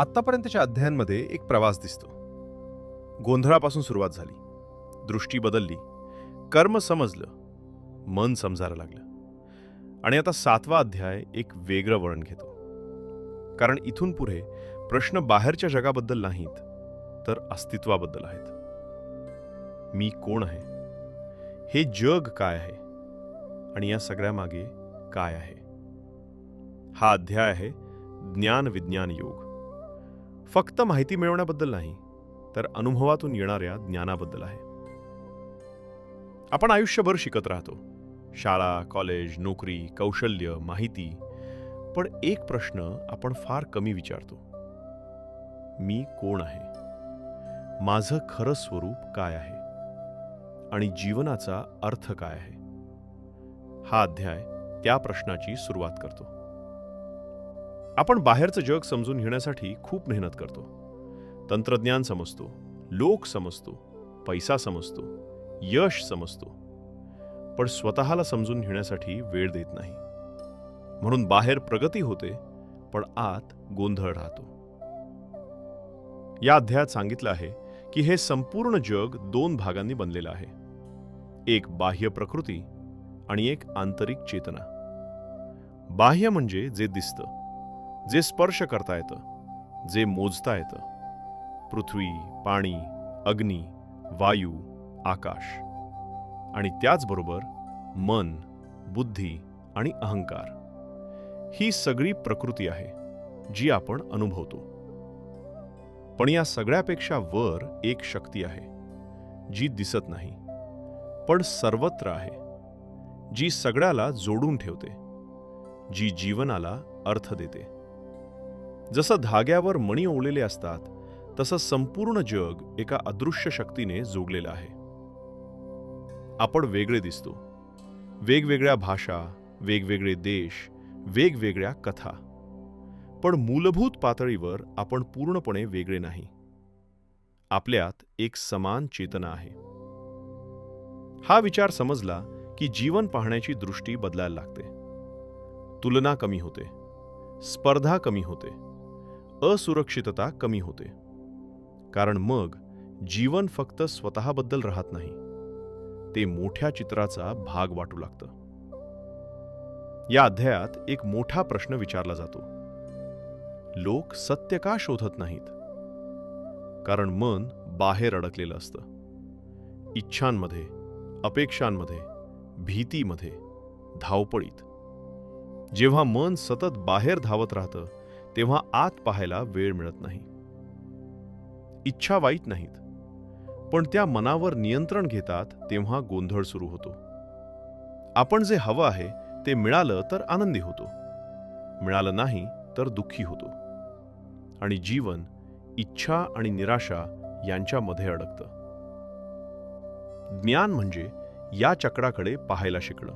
आत्तापर्यंतच्या अध्यायांमध्ये एक प्रवास दिसतो. गोंधळापासून सुरुवात झाली. दृष्टी बदलली. कर्म समजलं. मन समजायला लागलं. आणि आता सातवा अध्याय एक वेगळं वळण घेतो. कारण इथून पुढे प्रश्न बाहेरच्या जगाबद्दल नाहीत तर अस्तित्वाबद्दल आहेत. मी कोण आहे? हे जग काय आहे? आणि या सगळ्यामागे काय आहे? हा अध्याय आहे ज्ञान विज्ञान योग. फक्त माहिती मिळवण्याबद्दल नाही तर अनुभवातून येणाऱ्या ज्ञानाबद्दल आहे. आपण आयुष्यभर शिकत राहतो. शाळा कॉलेज नोकरी कौशल्य माहिती. पण एक प्रश्न आपण फार कमी विचारतो. मी कोण आहे? माझं खरं स्वरूप काय आहे? आणि जीवनाचा अर्थ काय आहे? हा अध्याय त्या प्रश्नाची सुरुवात करतो. आपण बाहेरचं जग समजून घेण्यासाठी खूप मेहनत करतो. तंत्रज्ञान समजतो लोक समजतो पैसा समजतो यश समजतो. पण स्वतःला समजून घेण्यासाठी वेळ देत नाही. म्हणून बाहेर प्रगती होते पण आत गोंधळ राहतो. या अध्यायात सांगितलं आहे की हे संपूर्ण जग दोन भागांनी बनलेलं आहे. एक बाह्य प्रकृती आणि एक आंतरिक चेतना. बाह्य म्हणजे जे दिसतं जे स्पर्श करता येतं जे मोजता येतं. पृथ्वी पाणी अग्नी वायू आकाश. आणि त्याचबरोबर मन बुद्धी आणि अहंकार. ही सगळी प्रकृती आहे जी आपण अनुभवतो. पण या सगळ्यापेक्षा वर एक शक्ती आहे जी दिसत नाही पण सर्वत्र आहे जी सगळ्याला जोडून ठेवते जी जीवनाला अर्थ देते. जसं धाग्यावर मणी ओवलेले असतात तसं संपूर्ण जग एका अदृश्य शक्तीने जोडलेलं आहे. आपण वेगळे दिसतो. वेगवेगळ्या भाषा वेगवेगळे देश वेगवेगळ्या कथा. पण मूलभूत पातळीवर आपण पूर्णपणे वेगळे नाही. आपल्यात एक समान चेतना आहे. हा विचार समजला की जीवन पाहण्याची दृष्टी बदलायला लागते. तुलना कमी होते. स्पर्धा कमी होते. असुरक्षितता कमी होते. कारण मग जीवन फक्त स्वतःबद्दल राहत नाही. ते मोठ्या चित्राचा भाग वाटू लागतं. या अध्यायात एक मोठा प्रश्न विचारला जातो. लोक सत्य का शोधत नाहीत? कारण मन बाहेर अडकलेलं असतं. इच्छांमध्ये अपेक्षांमध्ये भीतीमध्ये धावपळीत. जेव्हा मन सतत बाहेर धावत राहतं तेव्हा आत पाहायला वेळ मिळत नाही. इच्छा वाईट नाहीत. पण त्या मनावर नियंत्रण घेतात तेव्हा गोंधळ सुरू होतो. आपण जे हवं आहे ते मिळालं तर आनंदी होतो. मिळालं नाही तर दुःखी होतो. आणि जीवन इच्छा आणि निराशा यांच्यामध्ये अडकतं. ज्ञान म्हणजे या चक्राकडे पाहायला शिकणं.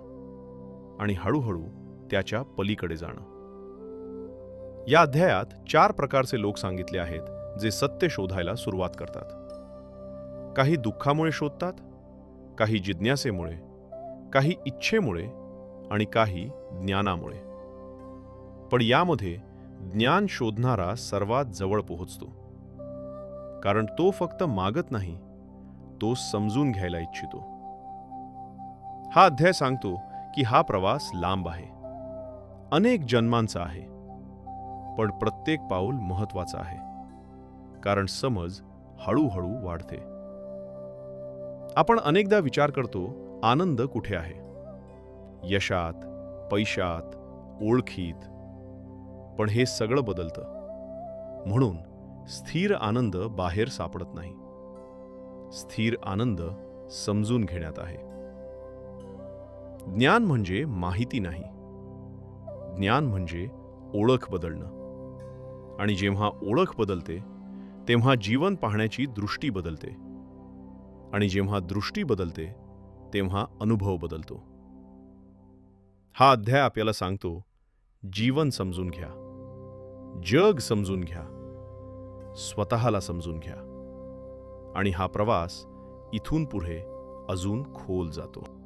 आणि हळूहळू त्याच्या पलीकडे जाणं. या अध्यायात चार प्रकारचे लोक सांगितले आहेत जे सत्य शोधायला सुरुवात करतात. काही दुःखामुळे शोधतात काही जिज्ञासेमुळे काही इच्छेमुळे आणि काही ज्ञानामुळे. पण यामध्ये ज्ञान शोधणारा सर्वात जवळ पोहोचतो. कारण तो फक्त मागत नाही तो समजून घ्यायला इच्छितो. हा अध्याय सांगतो की हा प्रवास लांब आहे. अनेक जन्मांचा आहे. पण प्रत्येक पाऊल महत्वाचं आहे. कारण समज हळूहळू वाढते. आपण अनेकदा विचार करतो आनंद कुठे आहे? यशात पैशात ओळखीत. पण हे सगळं बदलतं. म्हणून स्थिर आनंद बाहेर सापडत नाही. स्थिर आनंद समजून घेण्यात आहे. ज्ञान म्हणजे माहिती नाही. ज्ञान म्हणजे ओळख बदलणं. आणि जेव्हा ओळख बदलते तेव्हा जीवन पाहण्याची दृष्टी बदलते. आणि जेव्हा दृष्टी बदलते तेव्हा अनुभव बदलतो. हा अध्याय आपल्याला सांगतो जीवन समजून घ्या. जग समजून घ्या. स्वतःला समजून घ्या. आणि हा प्रवास इथून पुढे अजून खोल जातो.